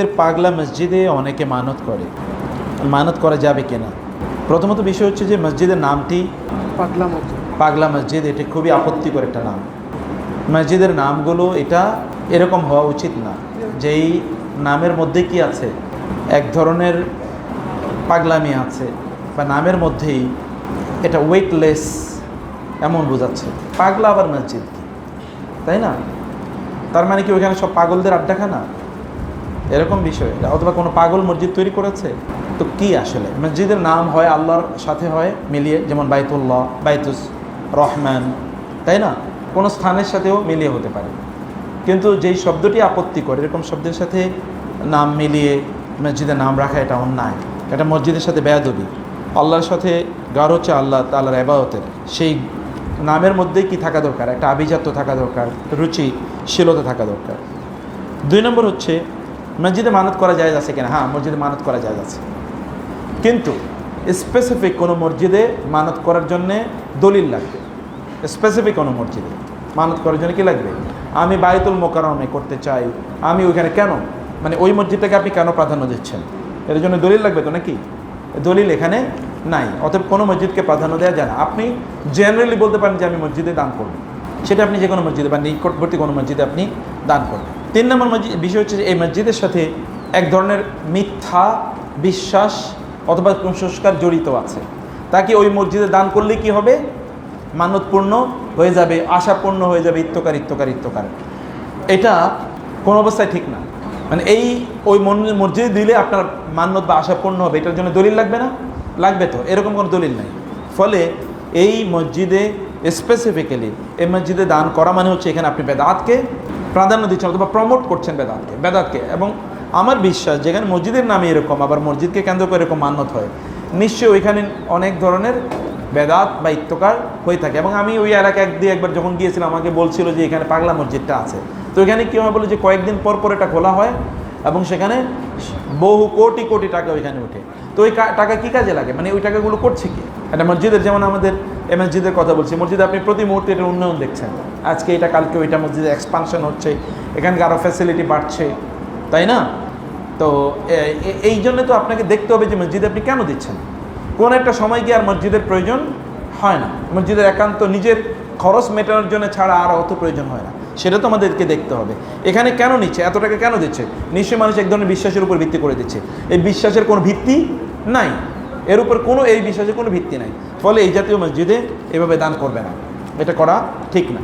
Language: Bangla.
এর পাগলা মসজিদে অনেকে মানত করে। মানত করা যাবে কিনা? প্রথমত বিষয় হচ্ছে যে মসজিদের নামটি পাগলা মসজিদ। পাগলা মসজিদ এটি খুবই আপত্তিকর একটা নাম। মসজিদের নামগুলো এটা এরকম হওয়া উচিত না যেই নামের মধ্যে কি আছে? এক ধরনের পাগলামি আছে বা নামের মধ্যেই এটা ওয়েটলেস এমন বোঝাচ্ছে। পাগলা আবার মসজিদ কি? তাই না? তার মানে কি ওইখানে সব পাগলদের আড্ডাখানা? এরকম বিষয়। অথবা কোনো পাগল মসজিদ তৈরি করেছে? তো কি আসলে? মসজিদের নাম হয় আল্লাহর সাথে হয়, মিলিয়ে, যেমন বাইতুল্লাহ, বাইতুস রহমান, তাই না? কোনো স্থানের সাথেও মিলিয়ে হতে পারে। কিন্তু যেই শব্দটি আপত্তি করে, এরকম শব্দের সাথে নাম মিলিয়ে মসজিদের নাম রাখা এটা অন্যায়। এটা মসজিদের সাথে বেয়াদবি। আল্লাহর সাথে হচ্ছে আল্লাহ তাল্লাহর এবাদতের সেই নামের মধ্যেই কি থাকা দরকার? একটা আভিজাত্য থাকা দরকার, রুচি, শীলতা থাকা দরকার। দুই নম্বর হচ্ছে মসজিদে মানত করা যায় আছে কিনা? হ্যাঁ মসজিদে মানত করা যায় আছে। কিন্তু স্পেসিফিক কোনো মসজিদে মানত করার জন্যে দলিল লাগবে। স্পেসিফিক কোনো মসজিদে মানত করার জন্য কি লাগবে? আমি বায়তুল মোকারমে করতে চাই। আমি ওইখানে কেন? মানে ওই মসজিদটাকে আপনি কেন প্রাধান্য দিচ্ছেন? এর জন্য দলিল লাগবে তো নাকি? দলিল এখানে নাই। অতএব কোনো মসজিদকে প্রাধান্য দেওয়া যায় না। আপনি জেনারেলি বলতে পারেন যে আমি মসজিদে দান করব। সেটা আপনি যে কোনো মসজিদে বা নিকটবর্তী কোনো মসজিদে আপনি দান করবেন। তিন নম্বর বিষয় হচ্ছে এই মসজিদের সাথে এক ধরনের মিথ্যা বিশ্বাস অথবা কুসংস্কার জড়িত আছে। তাকে ওই মসজিদে দান করলে কি হবে? মানতপূর্ণ হয়ে যাবে, আশাপূর্ণ হয়ে যাবে, ইত্যকার ইত্যকার ইত্যকার। এটা কোনো অবস্থায় ঠিক না। মানে এই ওই মসজিদে দিলে আপনার মান্যত বা আশাপূর্ণ হবে, এটার জন্য দলিল লাগবে না? লাগবে তো, এরকম কোনো দলিল নাই। ফলে এই মসজিদে স্পেসিফিক্যালি এই মসজিদে দান করা মানে হচ্ছে এখানে আপনি বেদাতকে প্রাধান্য দিচ্ছেন অথবা প্রমোট করছেন বেদাতকে বেদাতকে। এবং আমার বিশ্বাস, যেখানে মসজিদের নামে এরকম, আবার মসজিদকে কেন্দ্র করে এরকম মান্যত হয়, নিশ্চয়ই ওইখানে অনেক ধরনের বেদাত বা ইত্যকার হয়ে থাকে। এবং আমি ওই এলাকা এক দিয়ে একবার যখন গিয়েছিলাম, আমাকে বলছিল যে এখানে পাগলা মসজিদটা আছে। তো এখানে কী হয় বলে যে কয়েকদিন পর পর এটা খোলা হয় এবং সেখানে বহু কোটি কোটি টাকা ওইখানে ওঠে। তো ওই টাকা কী কাজে লাগে? মানে ওই টাকাগুলো করছে কি? একটা মসজিদের, যেমন আমাদের এ মসজিদের কথা বলছি। মসজিদে আপনি প্রতি মুহূর্তে এটার উন্নয়ন দেখছেন। আজকে এটা, কালকে ওইটা মসজিদে এক্সপানশন হচ্ছে। এখানকার আরও ফ্যাসিলিটি বাড়ছে। তাই না? তো এই জন্য তো আপনাকে দেখতে হবে যে মসজিদে আপনি কেন দিচ্ছেন। কোন একটা সময় গিয়ে আর মসজিদের প্রয়োজন হয় না। মসজিদের একান্ত নিজের খরচ মেটানোর জন্য ছাড়া আর অত প্রয়োজন হয় না। সেটা তো আমাদেরকে দেখতে হবে। এখানে কেন নিচ্ছে? এত টাকা কেন দিচ্ছে? নিশ্চয়ই মানুষ এক ধরনের বিশ্বাসের উপর ভিত্তি করে দিচ্ছে। এই বিশ্বাসের কোনো ভিত্তি নাই। এর উপর কোনো এই বিশ্বাসের কোনো ভিত্তি নাই। ফলে এই জাতীয় মসজিদে এভাবে দান করবে না। এটা করা ঠিক না।